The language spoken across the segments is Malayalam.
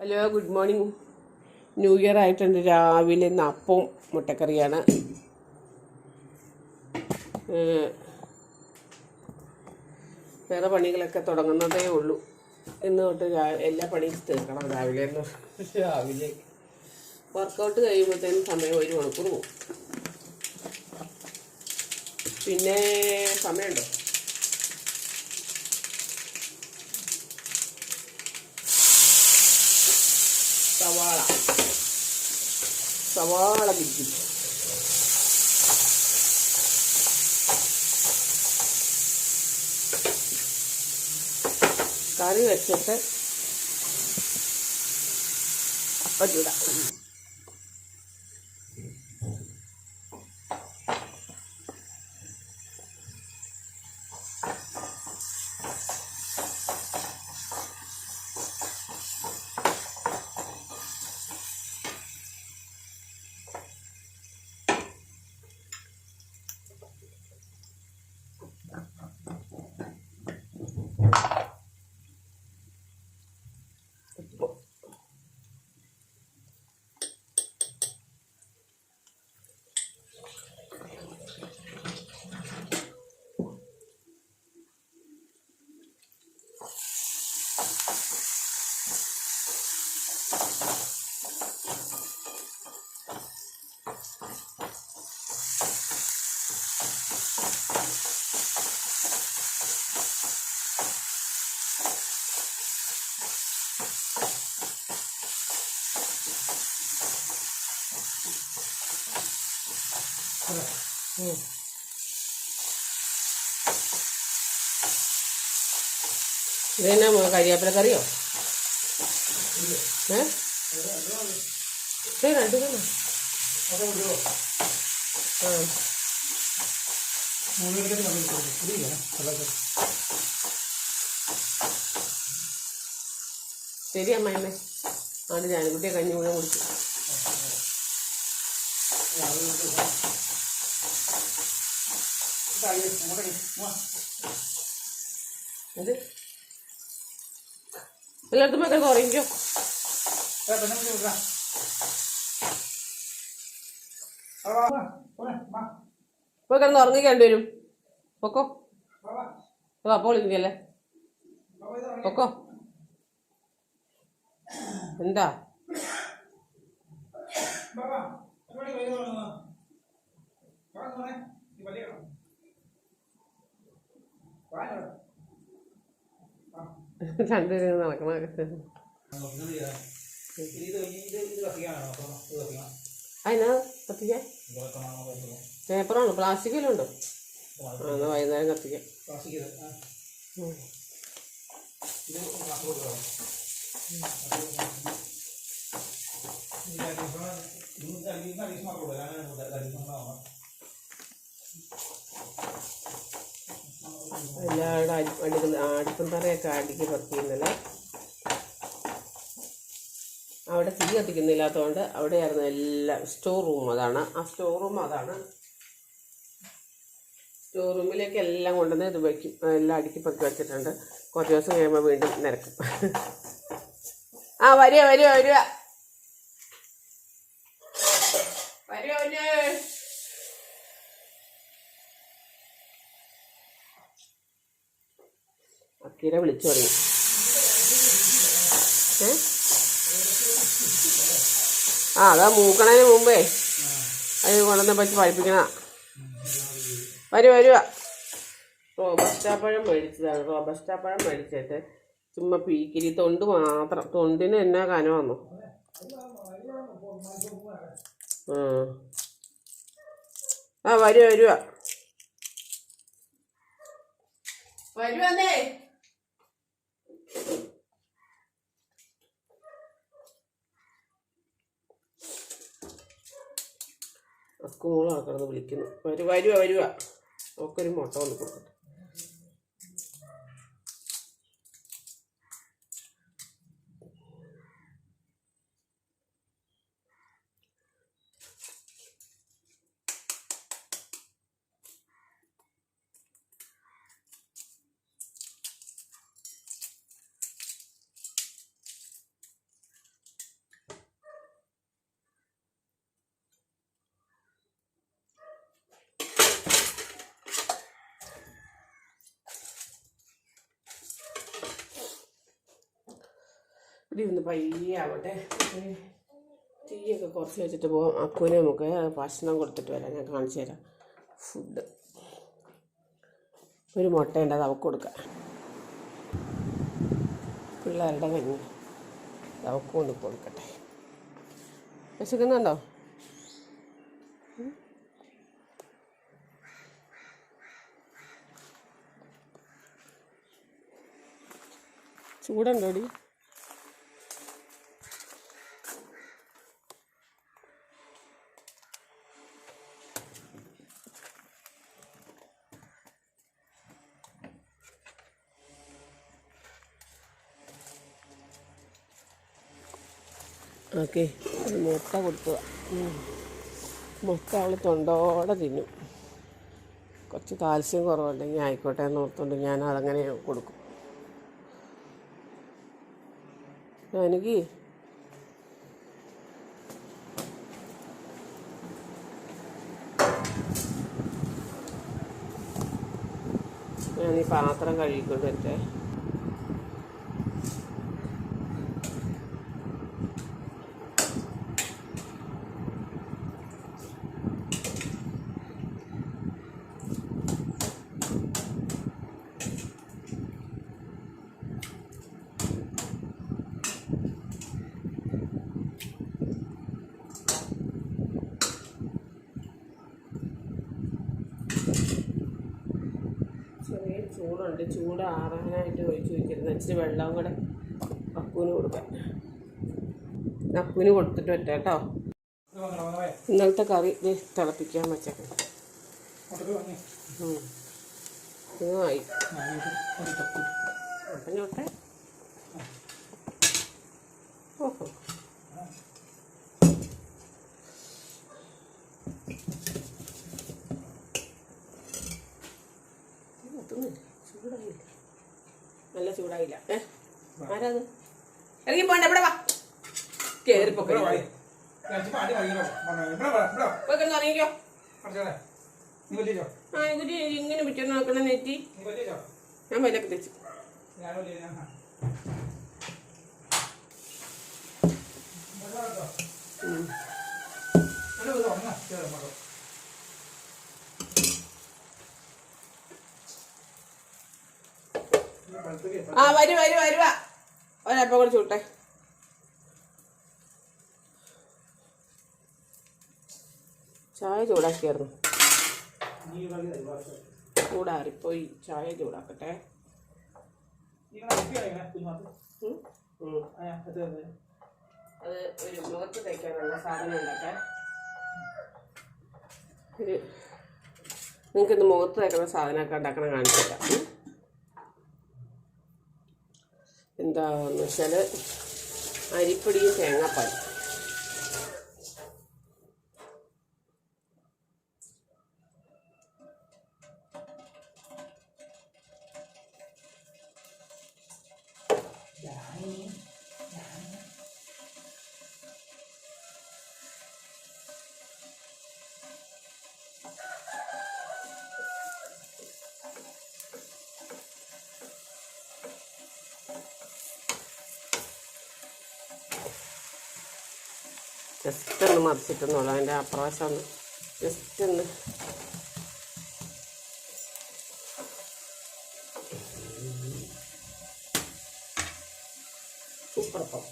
Hello good morning new year ആയിട്ടുണ്ട്. രാവിലെ ഇന്ന് അപ്പവും മുട്ടക്കറിയാണ് വേറെ പണികളൊക്കെ തുടങ്ങുന്നതേ ഉള്ളൂ. ഇന്ന് തൊട്ട് എല്ലാ പണിയും തീർക്കണം. രാവിലെ രാവിലെ വർക്കൗട്ട് കഴിയുമ്പോഴത്തേനും സമയം ഒരു മണിക്കൂർ പോകും. പിന്നെ സമയമുണ്ടോ സവാള സവാള ബിജി കറി വെച്ചിട്ട് അപ്പം ചൂടാം. ഇതെന്നാ കരിവേപ്പില കറിയോ? ഏ? രണ്ടു തന്നെ ആ. ശരി അമ്മായിമ്മേ ആണ് കുട്ടിയെ കഞ്ഞി മുഴുവൻ കുടിച്ചു എല്ലായിടത്തും ഒക്കെ കുറയ്ക്കോ പോയി കിടന്ന് ഉറങ്ങി രണ്ടുപേരും പൊക്കോ ഓ അപ്പോൾ വിളിക്കല്ലേ പൊക്കോ എന്താ രണ്ടുപേരും നടക്കണ അതിനാ കത്തിക്കാൻ? പേപ്പറാണ്? പ്ലാസ്റ്റിക്കിലും ഉണ്ട്? ആ എന്നാ വൈകുന്നേരം കത്തിക്കാം. ഉം. എല്ലാവരുടെ അടി അടിക്കുന്ന അടുപ്പം തറയൊക്കെ അടിക്ക് പറ്റിയിരുന്നല്ലേ അവിടെ തീ കത്തിക്കുന്നില്ലാത്തതുകൊണ്ട് അവിടെയായിരുന്നു എല്ലാം സ്റ്റോർ റൂം അതാണ്. ആ സ്റ്റോർ റൂം അതാണ്. സ്റ്റോർ റൂമിലേക്ക് എല്ലാം കൊണ്ടുവന്ന് ഇത് വയ്ക്കും എല്ലാം അടുക്കി പറ്റി വെച്ചിട്ടുണ്ട്. കുറച്ച് ദിവസം കഴിയുമ്പോൾ വീണ്ടും നിരക്കും. ആ വരിക വരിക വരിക വരിക അക്കീരെ വിളിച്ചു ഏ? ആ അതാ മൂക്കണതിന് മുമ്പേ. അത് കൊണ്ടുവന്ന പറ്റി പഠിപ്പിക്കണ. വരൂ വരുക റോബസ്റ്റാപ്പഴം മേടിച്ചതാണ്. റോബസ്റ്റാപ്പഴം മേടിച്ചിട്ട്. ചുമ്മാ പീക്കിരി തൊണ്ട് മാത്രം. തൊണ്ടിന് എന്നാ കനം വന്നു ആ വരുക വരുക വരുവന്നേ സ്കൂളാണ് കിടന്ന് വിളിക്കുന്നു. വരുവാ വരുക വരുക ഒരു മുട്ട വന്ന് കൊടുക്കട്ടെ. ഇവിടെ ഒന്ന് പയ്യെ ആവട്ടെ. തീയൊക്കെ കുറച്ച് വെച്ചിട്ട് പോകാം അക്കുവിനെ നമുക്ക് ഭക്ഷണം കൊടുത്തിട്ട് വരാം. ഞാൻ കാണിച്ചു തരാം. ഫുഡ്. ഒരു മുട്ടയുണ്ട് അത് അവൾക്ക് കൊടുക്കാം. പിള്ളേരുടെ കഞ്ഞി. അവക്ക് കൊണ്ട് കൊടുക്കട്ടെ. വിശക്കുന്നുണ്ടോ? ചൂടുണ്ടോടി? ഓക്കെ. ഒരു മുട്ട കൊടുക്കുക മുട്ട അവൾ തൊണ്ടോടെ തിന്നും. കുറച്ച് കാൽസ്യം കുറവുണ്ടെങ്കിൽ ആയിക്കോട്ടെ എന്ന് ഓർത്തുകൊണ്ട് ഞാൻ അതങ്ങനെ കൊടുക്കും. എനിക്ക് ഞാൻ ഈ പാത്രം കഴുകിക്കൊണ്ട് വരട്ടെ. ചൂടുണ്ട്. ചൂട് ആറാനായിട്ട് ഒഴിച്ച് വയ്ക്കരുത് ഇച്ചിരി വെള്ളവും കൂടെ അപ്പൂന് കൊടുക്കാം. അപ്പൂന് കൊടുത്തിട്ട് പറ്റാം കേട്ടോ. ഇന്നലത്തെ കറി തിളപ്പിക്കാൻ വെച്ചേക്കാം. ഉം. ഇതും ചൂടായില്ല. ഏഹ് ആരാത്? ഇറങ്ങി പോണ്ട ഇവിടെ വാ കേറി പൊക്കോ ഇറങ്ങിക്കോ ആ ഇവർ ഇങ്ങനെ പിറ്റേന്ന് നോക്കണ നെറ്റി. ഞാൻ വല്ലൊക്കെ തെച്ചു. ആ വരു വരു വരുവ ഒരപ്പം കൂടെ ചൂട്ടെ. ചായ ചൂടാക്കിയായിരുന്നു. ചൂടാറിപ്പോയി. ചായ ചൂടാക്കട്ടെ. അത് ഒരു മുഖത്ത് തയ്ക്കാനുള്ള സാധനം ഉണ്ടാക്കാൻ. ഒരു നിങ്ങൾക്ക് ഇന്ന് മുഖത്ത് തയ്ക്കുന്ന സാധനമൊക്കെ ഉണ്ടാക്കണം കാണിച്ചില്ല എന്താന്ന് വെച്ചാൽ അരിപ്പൊടിയും തേങ്ങാപ്പാലും. ജസ്റ്റ് ഒന്ന് മറിച്ചിട്ടെന്നുള്ളൂ അതിന്റെ അപ്രാവശ്യം ഒന്ന് ജസ്റ്റ് ഒന്ന് സൂപ്പർ അപ്പം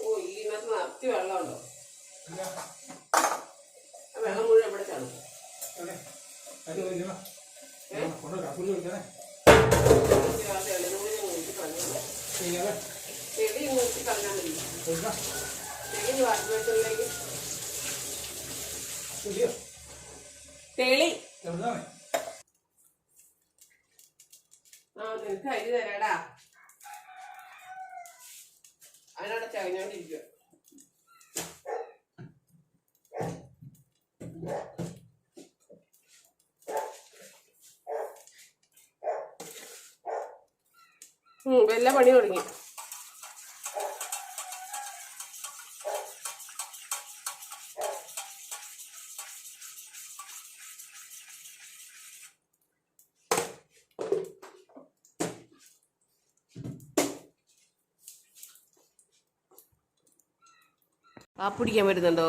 ഓ നിറത്തി വെള്ളമുണ്ടോ വെള്ളം മുഴുവൻ എവിടെ ചാടും? ചെടി നോക്കി കളഞ്ഞാൽ മതി. ചെടി വാട്ടുവെട്ടിലേക്ക് തെളി. ആ നിനക്ക് അരി തരാടാ. അതിനവിടെ ചകഞ്ഞോണ്ടിരിക്കുക ഉം, പണി തുടങ്ങി കാപ്പിടിക്കാൻ വരുന്നുണ്ടോ?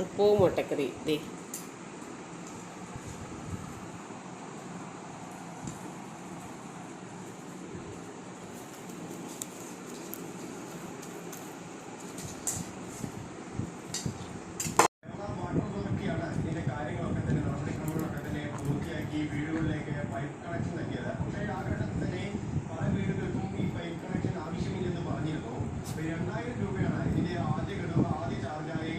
ഉപ്പവും മുട്ടക്കറി. ദേ. ഇതിൻ്റെ ആദ്യ ഘടകം ആദ്യ ചാർജായി